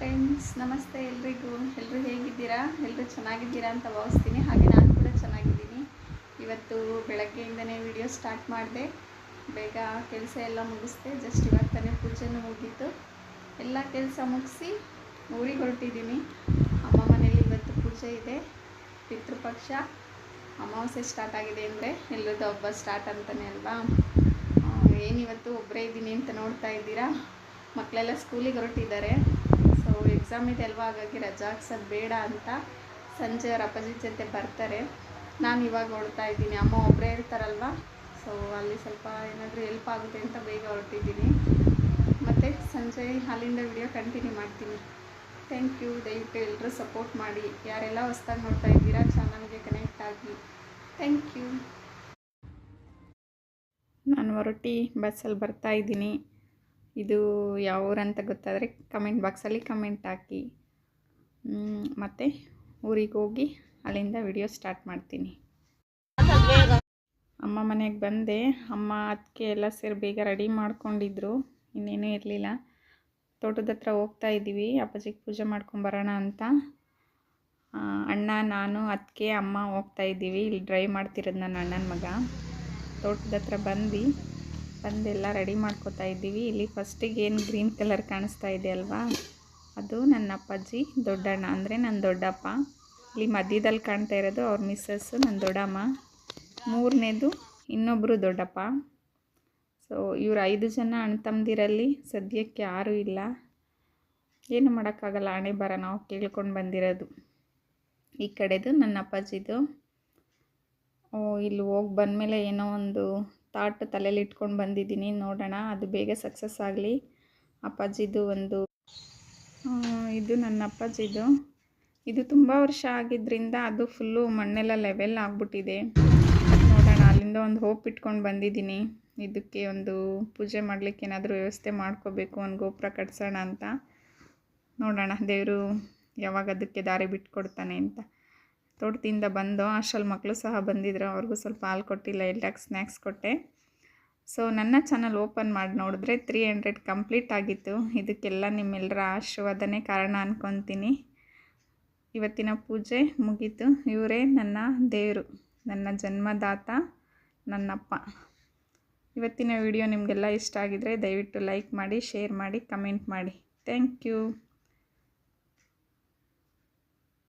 Friends ನಮಸ್ತೆ ಎಲ್ರಿಗೂ. ಎಲ್ಲರೂ ಹೇಗಿದ್ದೀರಾ? ಎಲ್ಲರೂ ಚೆನ್ನಾಗಿದ್ದೀರಾ ಅಂತ ಭಾವಿಸ್ತೀನಿ. ಹಾಗೆ ನಾನು ಕೂಡ ಚೆನ್ನಾಗಿದ್ದೀನಿ. ಇವತ್ತು ಬೆಳಗ್ಗೆಯಿಂದನೇ ವಿಡಿಯೋ ಸ್ಟಾರ್ಟ್ ಮಾಡಿದೆ. ಬೇಗ ಕೆಲಸ ಎಲ್ಲ ಮುಗಿಸ್ದೆ. ಜಸ್ಟ್ ಇವಾಗ ತಾನೇ ಪೂಜೆನೂ ಮುಗೀತು. ಎಲ್ಲ ಕೆಲಸ ಮುಗಿಸಿ ಊರಿಗೆ ಹೊರಟಿದ್ದೀನಿ. ಅಮ್ಮ ಮನೇಲಿ ಇವತ್ತು ಪೂಜೆ ಇದೆ. ಪಿತೃಪಕ್ಷ ಅಮಾವಾಸ್ಯೆ ಸ್ಟಾರ್ಟ್ ಆಗಿದೆ ಅಂದರೆ ಎಲ್ಲರದ್ದು ಹಬ್ಬ ಸ್ಟಾರ್ಟ್ ಅಂತಲೇ ಅಲ್ವಾ? ಏನಿವತ್ತು? ಒಬ್ಬರೇ ಇದ್ದೀನಿ ಅಂತ ನೋಡ್ತಾ ಇದ್ದೀರಾ? ಮಕ್ಕಳೆಲ್ಲ ಸ್ಕೂಲಿಗೆ ಹೊರಟಿದ್ದಾರೆ. ಎಕ್ಸಾಮ್ ಇದೆ ಅಲ್ವಾ? ಹಾಗಾಗಿ ರಜಾ ಹಾಕ್ಸೋದು ಬೇಡ ಅಂತ ಸಂಜೆ ಅವ್ರ ಅಪ್ಪಾಜಿ ಜೊತೆ ಬರ್ತಾರೆ. ನಾನು ಇವಾಗ ಹೊರಡ್ತಾ ಇದ್ದೀನಿ. ಅಮ್ಮ ಒಬ್ಬರೇ ಇರ್ತಾರಲ್ವ? ಸೊ ಅಲ್ಲಿ ಸ್ವಲ್ಪ ಏನಾದರೂ ಹೆಲ್ಪ್ ಆಗುತ್ತೆ ಅಂತ ಬೇಗ ಹೊರಟಿದ್ದೀನಿ. ಮತ್ತು ಸಂಜೆ ಅಲ್ಲಿಂದ ವಿಡಿಯೋ ಕಂಟಿನ್ಯೂ ಮಾಡ್ತೀನಿ. ಥ್ಯಾಂಕ್ ಯು ದಯವಿಟ್ಟು ಎಲ್ಲರೂ ಸಪೋರ್ಟ್ ಮಾಡಿ. ಯಾರೆಲ್ಲ ಹೊಸ್ದಾಗಿ ನೋಡ್ತಾ ಇದ್ದೀರಾ ಚಾನಲ್ಗೆ ಕನೆಕ್ಟ್ ಆಗಿ. ಥ್ಯಾಂಕ್ ಯು ನಾನು ಹೊರಟಿ ಬಸ್ಸಲ್ಲಿ ಬರ್ತಾ ಇದ್ದೀನಿ. ಇದು ಯಾವ ಊರಂತ ಗೊತ್ತಾದರೆ ಕಮೆಂಟ್ ಬಾಕ್ಸಲ್ಲಿ ಕಮೆಂಟ್ ಹಾಕಿ. ಮತ್ತು ಊರಿಗೆ ಹೋಗಿ ಅಲ್ಲಿಂದ ವಿಡಿಯೋ ಸ್ಟಾರ್ಟ್ ಮಾಡ್ತೀನಿ. ಅಮ್ಮ ಮನೆಗೆ ಬಂದೆ. ಅಮ್ಮ ಅದಕ್ಕೆ ಎಲ್ಲ ಸೇರಿ ಬೇಗ ರೆಡಿ ಮಾಡ್ಕೊಂಡಿದ್ರು. ಇನ್ನೇನೂ ಇರಲಿಲ್ಲ. ತೋಟದ ಹತ್ರ ಹೋಗ್ತಾ ಇದ್ದೀವಿ ಅಪ್ಪಾಜಿಗೆ ಪೂಜೆ ಮಾಡ್ಕೊಂಬರೋಣ ಅಂತ. ಅಣ್ಣ, ನಾನು ಅದಕ್ಕೆ ಅಮ್ಮ ಹೋಗ್ತಾ ಇದ್ದೀವಿ ಇಲ್ಲಿ ಡ್ರೈವ್ ಮಾಡ್ತಿರೋದು ನನ್ನ ಅಣ್ಣನ ಮಗ. ತೋಟದ ಹತ್ರ ಬಂದು ಬಂದೆಲ್ಲ ರೆಡಿ ಮಾಡ್ಕೋತಾ ಇದ್ದೀವಿ. ಇಲ್ಲಿ ಫಸ್ಟಿಗೆ ಏನು ಗ್ರೀನ್ ಕಲರ್ ಕಾಣಿಸ್ತಾ ಇದೆ ಅಲ್ವಾ? ಅದು ನನ್ನ ಅಪ್ಪಾಜಿ, ದೊಡ್ಡಣ್ಣ. ಅಂದರೆ ನನ್ನ ದೊಡ್ಡಪ್ಪ. ಇಲ್ಲಿ ಮಧ್ಯದಲ್ಲಿ ಕಾಣ್ತಾ ಇರೋದು ಅವ್ರ ಮಿಸ್ಸಸ್ಸು ನನ್ನ ದೊಡ್ಡಮ್ಮ. ಮೂರನೇದು ಇನ್ನೊಬ್ಬರು ದೊಡ್ಡಪ್ಪ. ಸೊ ಇವರು ಐದು ಜನ ಅಣ್ಣ ತಮ್ಮದಿರಲ್ಲಿ ಸದ್ಯಕ್ಕೆ ಯಾರೂ ಇಲ್ಲ. ಏನು ಮಾಡೋಕ್ಕಾಗಲ್ಲ ಹಣೆ ಬರ ನಾವು ಕೇಳ್ಕೊಂಡು ಬಂದಿರೋದು. ಈ ಕಡೆದು ನನ್ನ ಅಪ್ಪಾಜಿದು ಇಲ್ಲಿ ಹೋಗಿ ಬಂದಮೇಲೆ ಏನೋ ಒಂದು ಥಾಟ್ ತಲೆಯಲ್ಲಿ ಇಟ್ಕೊಂಡು ಬಂದಿದ್ದೀನಿ. ನೋಡೋಣ, ಅದು ಬೇಗ ಸಕ್ಸಸ್ ಆಗಲಿ. ಅಪ್ಪಾಜಿದು ಒಂದು ಇದು ನನ್ನ ಅಪ್ಪಾಜಿದು. ಇದು ತುಂಬ ವರ್ಷ ಆಗಿದ್ದರಿಂದ ಅದು ಫುಲ್ಲು ಮಣ್ಣೆಲ್ಲ ಲೆವೆಲ್ ಆಗಿಬಿಟ್ಟಿದೆ. ನೋಡೋಣ, ಅಲ್ಲಿಂದ ಒಂದು ಹೋಪ್ ಇಟ್ಕೊಂಡು ಬಂದಿದ್ದೀನಿ. ಇದಕ್ಕೆ ಒಂದು ಪೂಜೆ ಮಾಡಲಿಕ್ಕೆ ಏನಾದರೂ ವ್ಯವಸ್ಥೆ ಮಾಡ್ಕೋಬೇಕು ಒಂದು ಗೋಪುರ ಕಟ್ಸೋಣ ಅಂತ. ನೋಡೋಣ, ದೇವರು ಯಾವಾಗ ಅದಕ್ಕೆ ದಾರಿ ಬಿಟ್ಕೊಡ್ತಾನೆ ಅಂತ. ತೋಟದಿಂದ ಬಂದು ಅಷ್ಟಲ್ಲಿ ಮಕ್ಕಳು ಸಹ ಬಂದಿದ್ರು, ಅವ್ರಿಗೂ ಸ್ವಲ್ಪ ಹಾಲು ಕೊಟ್ಟಿಲ್ಲ ಎಲ್ಲಾಗ ಸ್ನ್ಯಾಕ್ಸ್ ಕೊಟ್ಟೆ. ಸೊ ನನ್ನ ಚಾನಲ್ ಓಪನ್ ಮಾಡಿ ನೋಡಿದ್ರೆ ತ್ರೀ ಹಂಡ್ರೆಡ್ ಕಂಪ್ಲೀಟ್ ಆಗಿತ್ತು. ಇದಕ್ಕೆಲ್ಲ ನಿಮ್ಮೆಲ್ಲರ ಆಶೀರ್ವಾದನೇ ಕಾರಣ ಅಂದ್ಕೊತೀನಿ ಇವತ್ತಿನ ಪೂಜೆ ಮುಗೀತು. ಇವರೇ ನನ್ನ ದೇವರು, ನನ್ನ ಜನ್ಮದಾತ, ನನ್ನಪ್ಪ. ಇವತ್ತಿನ ವಿಡಿಯೋ ನಿಮಗೆಲ್ಲ ಇಷ್ಟ ಆಗಿದರೆ ದಯವಿಟ್ಟು ಲೈಕ್ ಮಾಡಿ ಶೇರ್ ಮಾಡಿ ಕಮೆಂಟ್ ಮಾಡಿ. Thank you